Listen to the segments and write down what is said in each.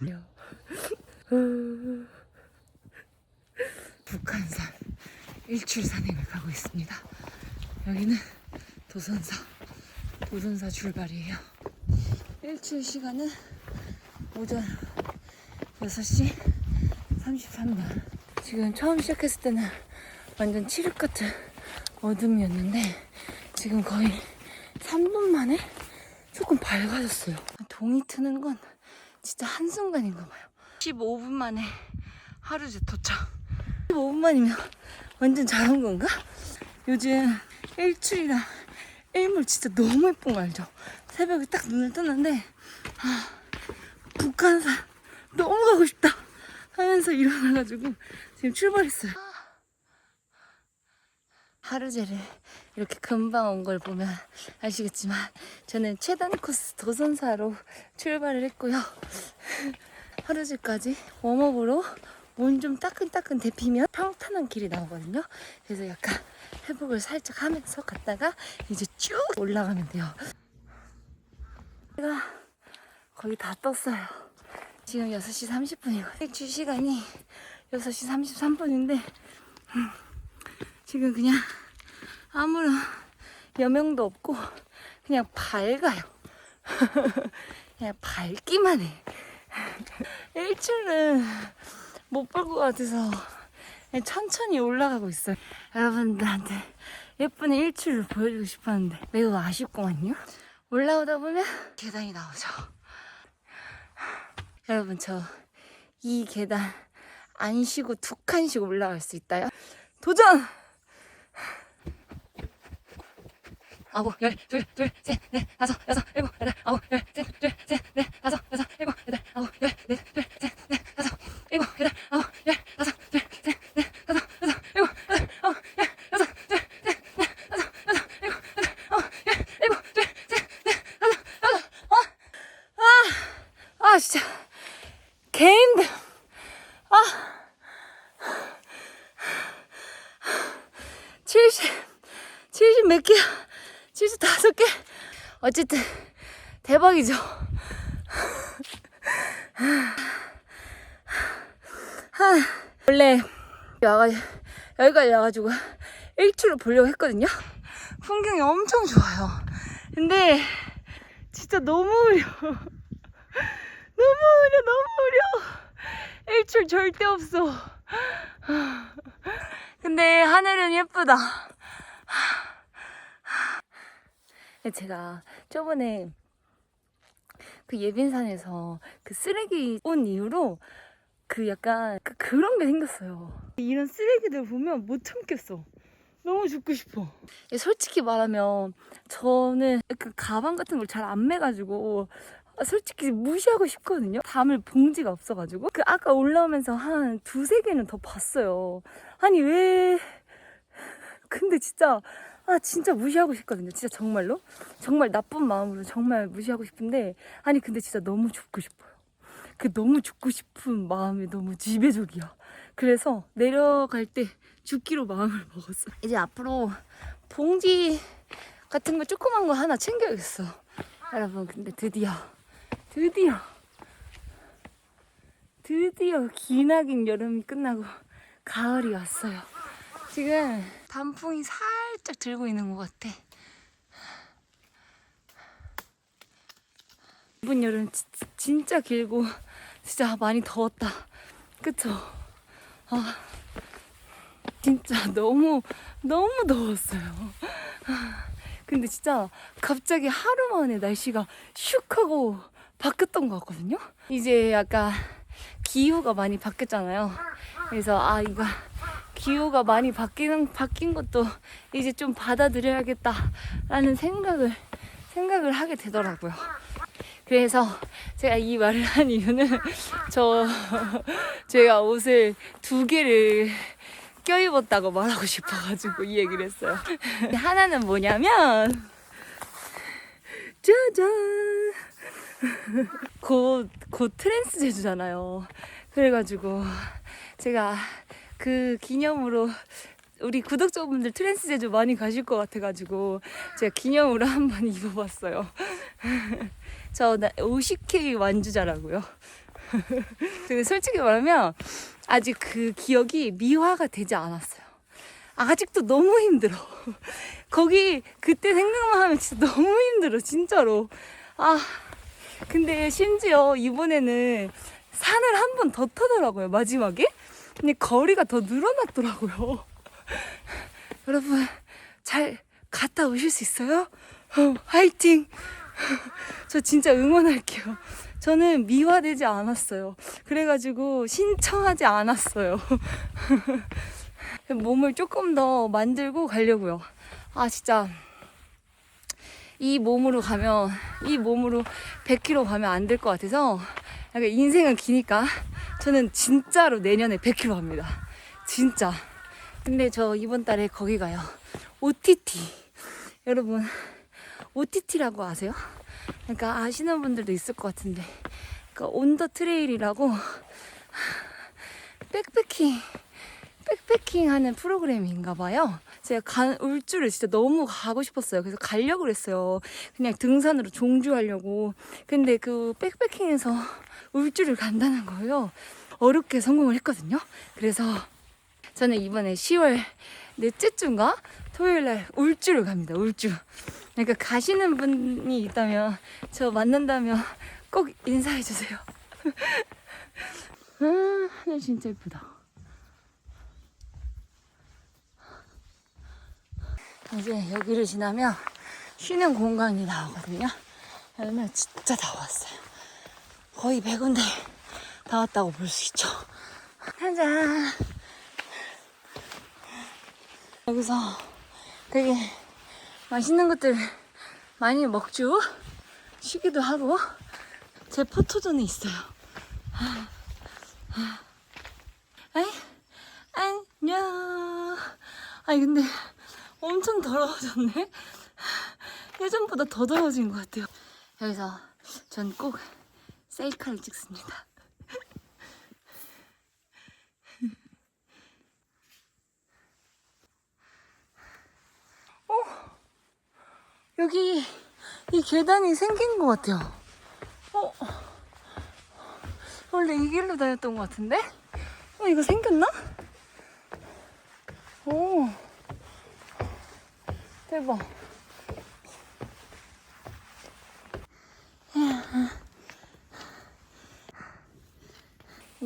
북한산 일출 산행을 가고 있습니다. 여기는 도선사 도선사 출발이에요. 일출 시간은 오전 6시 33분. 지금 처음 시작했을 때는 완전 칠흑 같은 어둠이었는데 지금 거의 3분 만에 조금 밝아졌어요. 동이 트는 건 진짜 한순간인가 봐요. 15분 만에 하루제 도착. 15분 만이면 완전 잘온 건가? 요즘 일출이랑 일몰 진짜 너무 예쁜 거 알죠? 새벽에 딱 눈을 떴는데 아, 북한산 너무 가고 싶다 하면서 일어나가지고 지금 출발했어요. 하루제를 이렇게 금방 온 걸 보면 아시겠지만 저는 최단 코스 도선사로 출발을 했고요. 하루제까지 웜업으로 몸 좀 따끈따끈 데피면 평탄한 길이 나오거든요. 그래서 약간 회복을 살짝 하면서 갔다가 이제 쭉 올라가면 돼요. 제가 거의 다 떴어요. 지금 6시 30분이고 주 시간이 6시 33분인데 지금 그냥 아무런 여명도 없고 그냥 밝아요. 그냥 밝기만 해. 일출은 못 볼 것 같아서 천천히 올라가고 있어요. 여러분들한테 예쁜 일출을 보여주고 싶었는데 매우 아쉽구만요. 올라오다 보면 계단이 나오죠. 여러분 저 이 계단 안 쉬고 두 칸씩 올라갈 수 있다요. 도전! 아홉, 열, 둘, 둘, 셋, 넷, 다섯, 여섯, 일곱, 여덟, 아홉, 열, 셋, 둘, 셋, 넷, 다섯, 여섯, 일곱, 여덟, 아홉, 열, 넷, 둘, 셋, 넷, 다섯, 일곱, 여덟, 아홉, 열, 다섯, 둘, 셋, 넷, 다섯, 여섯, 일곱, 여덟, 아홉, 열, 다섯, 둘, 셋, 넷, 다섯, 여섯, 일곱, 여덟, 아홉, 열, 일곱, 둘, 셋, 넷, 다섯, 여섯, 아, 아, 아, 진짜 개 힘들. 아, 70, 70 몇 개야? 75개? 어쨌든, 대박이죠. 하, 원래, 와가, 여기까지 와가지고, 일출을 보려고 했거든요? 풍경이 엄청 좋아요. 근데, 진짜 너무 으려. 너무 으려, 너무 으려. 일출 절대 없어. 근데 하늘은 예쁘다. 제가 저번에 그 예빈산에서 그 쓰레기 온 이후로 그 약간 그 그런 게 생겼어요. 이런 쓰레기들 보면 못 참겠어. 너무 죽고 싶어. 솔직히 말하면 저는 그 가방 같은 걸 잘 안 매가지고 솔직히 무시하고 싶거든요. 담을 봉지가 없어가지고. 그 아까 올라오면서 한 두세 개는 더 봤어요. 아니, 왜. 근데 진짜, 아, 진짜 무시하고 싶거든요. 진짜 정말로. 정말 나쁜 마음으로 정말 무시하고 싶은데, 아니, 근데 진짜 너무 죽고 싶어요. 그 너무 죽고 싶은 마음이 너무 지배적이야. 그래서 내려갈 때 죽기로 마음을 먹었어. 이제 앞으로 봉지 같은 거 조그만 거 하나 챙겨야겠어. 여러분, 근데 드디어, 드디어, 드디어 기나긴 여름이 끝나고 가을이 왔어요. 지금 단풍이 살짝 들고 있는 것 같아. 이번 여름 지- 진짜 길고 진짜 많이 더웠다. 그쵸? 아, 진짜 너무 너무 더웠어요. 근데 진짜 갑자기 하루 만에 날씨가 슉 하고 바뀌었던 것 같거든요. 이제 약간 기후가 많이 바뀌었잖아요. 그래서 아 이거 기후가 많이 바뀌는 바뀐 것도 이제 좀 받아들여야겠다라는 생각을 생각을 하게 되더라고요. 그래서 제가 이 말을 한 이유는 저 제가 옷을 두 개를 껴입었다고 말하고 싶어가지고 이 얘기를 했어요. 하나는 뭐냐면 짜잔 곧, 곧 트랜스 제주잖아요. 그래가지고 제가 그 기념으로 우리 구독자분들 트랜스 제주 많이 가실 것 같아가지고 제가 기념으로 한 번 입어봤어요. 저 나- 50K 완주자라고요. 근데 솔직히 말하면 아직 그 기억이 미화가 되지 않았어요. 아직도 너무 힘들어. 거기 그때 생각만 하면 진짜 너무 힘들어, 진짜로. 아, 근데 심지어 이번에는 산을 한 번 더 타더라고요, 마지막에. 근데 거리가 더 늘어났더라고요. 여러분, 잘 갔다 오실 수 있어요? 어, 화이팅! 저 진짜 응원할게요. 저는 미화되지 않았어요. 그래가지고 신청하지 않았어요. 몸을 조금 더 만들고 가려고요. 아, 진짜. 이 몸으로 가면, 이 몸으로 100km 가면 안 될 것 같아서, 인생은 기니까, 저는 진짜로 내년에 100km 갑니다. 진짜. 근데 저 이번 달에 거기 가요. OTT. 여러분, OTT라고 아세요? 그러니까 아시는 분들도 있을 것 같은데, 그러니까 온더 트레일이라고 백패킹, 백패킹 하는 프로그램인가 봐요. 제가 간, 울주를 진짜 너무 가고 싶었어요. 그래서 가려고 그랬어요. 그냥 등산으로 종주하려고. 근데 그 백패킹에서 울주를 간다는 거예요. 어렵게 성공을 했거든요. 그래서 저는 이번에 10월 넷째 주인가? 토요일 날 울주를 갑니다. 울주. 그러니까 가시는 분이 있다면 저 만난다면 꼭 인사해 주세요. 아, 하늘 진짜 예쁘다. 이제 여기를 지나면 쉬는 공간이 나오거든요. 그러면 진짜 다 왔어요. 거의 100군데 다 왔다고 볼 수 있죠. 한잔. 여기서 되게 맛있는 것들 많이 먹죠. 쉬기도 하고 제 포토존이 있어요. 아이 안녕. 아니 근데 엄청 더러워졌네. 예전보다 더 더워진 것 같아요. 여기서 전 꼭 셀카를 찍습니다. 여기 이 계단이 생긴 것 같아요. 어? 원래 이 길로 다녔던 것 같은데? 어, 이거 생겼나? 오. 대박.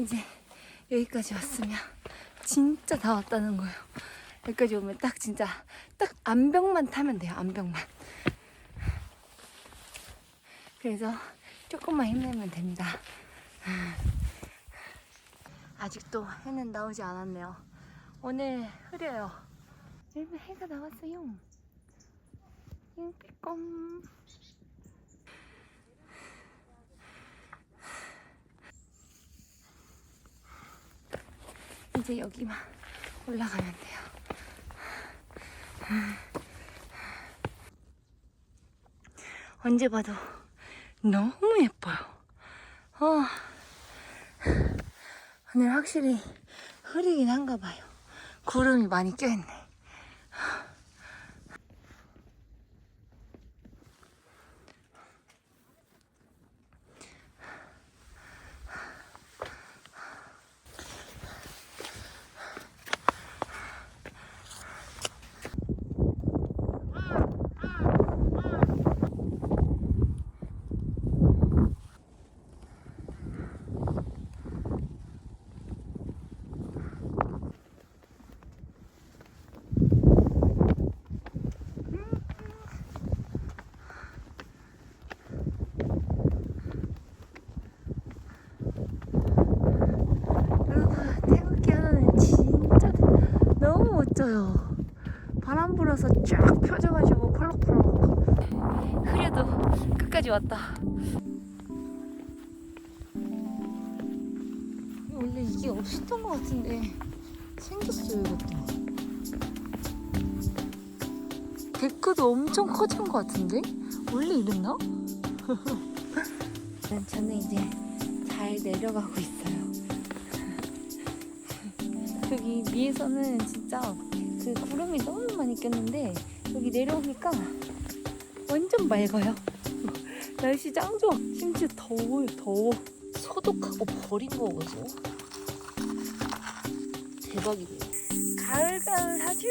이제 여기까지 왔으면 진짜 다 왔다는 거예요. 여기까지 오면 딱 진짜 딱 암벽만 타면 돼요. 암벽만. 그래서 조금만 힘내면 됩니다. 아직도 해는 나오지 않았네요. 오늘 흐려요. 여러분 해가 나왔어요. 잉삐꼼. 이제 여기만 올라가면 돼요. 언제 봐도 너무 예뻐요. 아, 오늘 확실히 흐리긴 한가 봐요. 구름이 많이 껴있네. 여러분, 태극기 하나는 진짜 너무 멋져요. 바람 불어서 쫙 펴져가지고 펄럭펄럭. 흐려도 끝까지 왔다. 원래 이게 없었던 것 같은데 생겼어요, 이것도. 데크도 엄청 커진 것 같은데? 원래 이랬나? 저는 이제 잘 내려가고 있어요. 여기 위에서는 진짜 그 구름이 너무 많이 꼈는데 여기 내려오니까 완전 맑아요. 날씨 짱 좋아. 심지어 더워요, 더워. 소독하고 버린 거거든. 대박이네. 가을가을 하죠?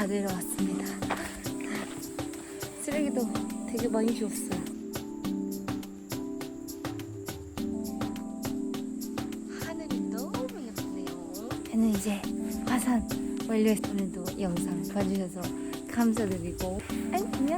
다 내려왔습니다. 쓰레기도 되게 많이 주웠어요. 하늘이 너무 예쁘네요. 저는 이제 화산 완료했 오늘도 영상 봐주셔서 감사드리고 안녕.